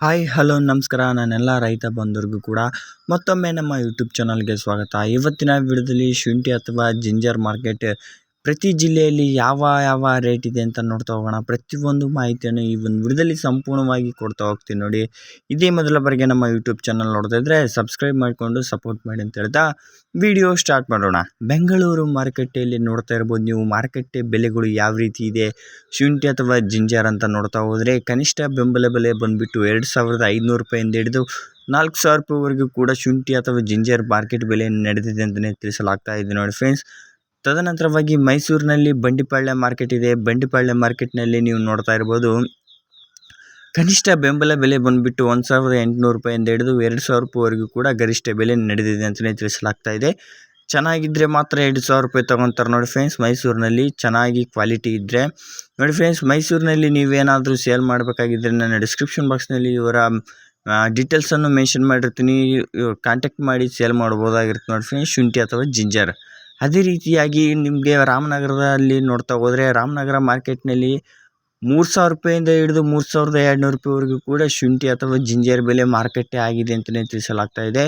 Hi, hello, ನಮಸ್ಕಾರ. ನಾನೆಲ್ಲ ರೈತ ಬಂಧುರಿಗೂ ಕೂಡ ಮತ್ತೊಮ್ಮೆ ನಮ್ಮ ಯೂಟ್ಯೂಬ್ ಚಾನಲ್ಗೆ ಸ್ವಾಗತ. ಇವತ್ತಿನ ವಿಡಿಯೋದಲ್ಲಿ ಶುಂಠಿ ಅಥವಾ ಜಿಂಜರ್ ಮಾರ್ಕೆಟ್ ಪ್ರತಿ ಜಿಲ್ಲೆಯಲ್ಲಿ ಯಾವ ಯಾವ ರೇಟ್ ಇದೆ ಅಂತ ನೋಡ್ತಾ ಹೋಗೋಣ. ಪ್ರತಿಯೊಂದು ಮಾಹಿತಿಯನ್ನು ಈ ಒಂದು ವಿಡಿಯೋದಲ್ಲಿ ಸಂಪೂರ್ಣವಾಗಿ ಕೊಡ್ತಾ ಹೋಗ್ತೀನಿ ನೋಡಿ. ಇದೇ ಮೊದಲ ಬಾರಿಗೆ ನಮ್ಮ ಯೂಟ್ಯೂಬ್ ಚಾನಲ್ ನೋಡ್ತಾ ಇದ್ದರೆ ಸಬ್ಸ್ಕ್ರೈಬ್ ಮಾಡಿಕೊಂಡು ಸಪೋರ್ಟ್ ಮಾಡಿ ಅಂತ ಹೇಳ್ತಾ ವಿಡಿಯೋ ಸ್ಟಾರ್ಟ್ ಮಾಡೋಣ. ಬೆಂಗಳೂರು ಮಾರುಕಟ್ಟೆಯಲ್ಲಿ ನೋಡ್ತಾ ಇರ್ಬೋದು ನೀವು. ಮಾರುಕಟ್ಟೆ ಬೆಲೆಗಳು ಯಾವ ರೀತಿ ಇದೆ? ಶುಂಠಿ ಅಥವಾ ಜಿಂಜರ್ ಅಂತ ನೋಡ್ತಾ ಹೋದರೆ ಕನಿಷ್ಠ ಬೆಂಬಲ ಬೆಲೆ ಬಂದುಬಿಟ್ಟು ಎರಡು ಸಾವಿರದ ಐದುನೂರು ರೂಪಾಯಿಂದ ಹಿಡಿದು ನಾಲ್ಕು ಸಾವಿರ ರೂಪಾಯಿವರೆಗೂ ಕೂಡ ಶುಂಠಿ ಅಥವಾ ಜಿಂಜರ್ ಮಾರ್ಕೆಟ್ ಬೆಲೆ ನಡೆದಿದೆ ಅಂತಲೇ ತಿಳಿಸಲಾಗ್ತಾ ಇದೆ ನೋಡಿ ಫ್ರೆಂಡ್ಸ್ ತದನಂತರವಾಗಿ ಮೈಸೂರಿನಲ್ಲಿ ಬಂಡಿಪಾಳ್ಯ ಮಾರ್ಕೆಟ್ ಇದೆ. ಬಂಡಿಪಾಳ್ಯ ಮಾರ್ಕೆಟ್ನಲ್ಲಿ ನೀವು ನೋಡ್ತಾ ಇರ್ಬೋದು. ಕನಿಷ್ಠ ಬೆಂಬಲ ಬೆಲೆ ಬಂದುಬಿಟ್ಟು ಒಂದು ಸಾವಿರದ ಎಂಟುನೂರು ರೂಪಾಯಿಂದ ಹಿಡಿದು ಎರಡು ಸಾವಿರ ರೂಪಾಯಿವರೆಗೂ ಕೂಡ ಗರಿಷ್ಠ ಬೆಲೆ ನಡೆದಿದೆ ಅಂತಲೇ ತಿಳಿಸಲಾಗ್ತಾ ಇದೆ. ಚೆನ್ನಾಗಿದ್ದರೆ ಮಾತ್ರ ಎರಡು ಸಾವಿರ ರೂಪಾಯಿ ತೊಗೊತಾರೆ ನೋಡಿ ಫ್ರೆಂಡ್ಸ್ ಮೈಸೂರಿನಲ್ಲಿ ಚೆನ್ನಾಗಿ ಕ್ವಾಲಿಟಿ ಇದ್ದರೆ ನೋಡಿ ಫ್ರೆಂಡ್ಸ್ ಮೈಸೂರಿನಲ್ಲಿ ನೀವೇನಾದರೂ ಸೇಲ್ ಮಾಡಬೇಕಾಗಿದ್ದರೆ ನನ್ನ ಡಿಸ್ಕ್ರಿಪ್ಷನ್ ಬಾಕ್ಸ್ನಲ್ಲಿ ಇವರ ಡೀಟೇಲ್ಸನ್ನು ಮೆನ್ಷನ್ ಮಾಡಿರ್ತೀನಿ. ಕಾಂಟ್ಯಾಕ್ಟ್ ಮಾಡಿ ಸೇಲ್ ಮಾಡ್ಬೋದಾಗಿರುತ್ತೆ ನೋಡಿ ಫ್ರೆಂಡ್ಸ್ ಶುಂಠಿ ಅಥವಾ ಜಿಂಜರ್ ಅದೇ ರೀತಿಯಾಗಿ ನಿಮಗೆ ರಾಮನಗರದಲ್ಲಿ ನೋಡ್ತಾ ಹೋದರೆ ರಾಮನಗರ ಮಾರ್ಕೆಟ್ನಲ್ಲಿ ಮೂರು ಸಾವಿರ ರೂಪಾಯಿಂದ ಹಿಡಿದು ಮೂರು ಸಾವಿರದ ಎರಡುನೂರು ರೂಪಾಯಿವರೆಗೂ ಕೂಡ ಶುಂಠಿ ಅಥವಾ ಜಿಂಜರ್ ಬೆಲೆ ಮಾರುಕಟ್ಟೆ ಆಗಿದೆ ಅಂತಲೇ ತಿಳಿಸಲಾಗ್ತಾ ಇದೆ.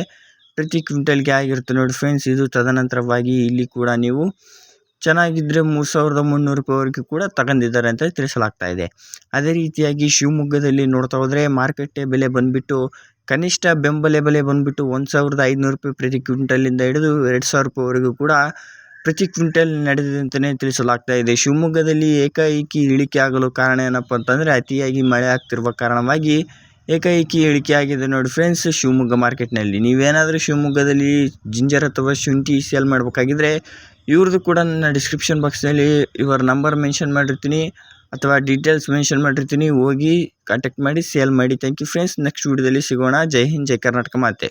ಪ್ರತಿ ಕ್ವಿಂಟಲ್ಗೆ ಆಗಿರುತ್ತೆ ನೋಡಿ ಫ್ರೆಂಡ್ಸ್, ಇದು ತದನಂತರವಾಗಿ ಇಲ್ಲಿ ಕೂಡ ನೀವು ಚೆನ್ನಾಗಿದ್ದರೆ ಮೂರು ಸಾವಿರದ ಮುನ್ನೂರು ರೂಪಾಯಿವರೆಗೂ ಕೂಡ ತಗೊಂಡಿದ್ದಾರೆ ಅಂತ ತಿಳಿಸಲಾಗ್ತಾ ಇದೆ. ಅದೇ ರೀತಿಯಾಗಿ ಶಿವಮೊಗ್ಗದಲ್ಲಿ ನೋಡ್ತಾ ಹೋದರೆ ಮಾರುಕಟ್ಟೆ ಬೆಲೆ ಬಂದುಬಿಟ್ಟು ಕನಿಷ್ಠ ಬೆಂಬಲ ಬೆಲೆ ಬಂದುಬಿಟ್ಟು ಒಂದು ಸಾವಿರದ ಐದುನೂರು ರೂಪಾಯಿ ಪ್ರತಿ ಕ್ವಿಂಟಲಿಂದ ಹಿಡಿದು ಎರಡು ಸಾವಿರ ರೂಪಾಯಿವರೆಗೂ ಕೂಡ ಪ್ರತಿ ಕ್ವಿಂಟಲ್ ನಡೆದಿದೆ ಅಂತಲೇ ತಿಳಿಸಲಾಗ್ತಾ ಇದೆ. ಶಿವಮೊಗ್ಗದಲ್ಲಿ ಏಕಾಏಕಿ ಇಳಿಕೆ ಆಗಲು ಕಾರಣ ಏನಪ್ಪ ಅಂತಂದರೆ ಅತಿಯಾಗಿ ಮಳೆ ಆಗ್ತಿರುವ ಕಾರಣವಾಗಿ ಏಕಾಏಕಿ ಇಳಿಕೆ ಆಗಿದೆ ನೋಡಿ ಫ್ರೆಂಡ್ಸ್ ಶಿವಮೊಗ್ಗ ಮಾರ್ಕೆಟ್ನಲ್ಲಿ ನೀವೇನಾದರೂ ಶಿವಮೊಗ್ಗದಲ್ಲಿ ಜಿಂಜರ್ ಅಥವಾ ಶುಂಠಿ ಸೇಲ್ ಮಾಡಬೇಕಾಗಿದ್ರೆ ಇವ್ರದ್ದು ಕೂಡ ನನ್ನ ಡಿಸ್ಕ್ರಿಪ್ಷನ್ ಬಾಕ್ಸ್ನಲ್ಲಿ ಇವರ ನಂಬರ್ ಮೆನ್ಷನ್ ಮಾಡಿರ್ತೀನಿ. ಅಥವಾ ಡೀಟೇಲ್ಸ್ ಮೆನ್ಷನ್ ಮಾಡಿರ್ತೀನಿ, ಹೋಗಿ ಕಾಂಟ್ಯಾಕ್ಟ್ ಮಾಡಿ ಸೇಲ್ ಮಾಡಿ. ಥ್ಯಾಂಕ್ ಯು ಫ್ರೆಂಡ್ಸ್ ನೆಕ್ಸ್ಟ್ ವೀಡಿಯೋದಲ್ಲಿ ಸಿಗೋಣ. ಜೈ ಹಿಂದ್, ಜೈ ಕರ್ನಾಟಕ ಮಾತೆ.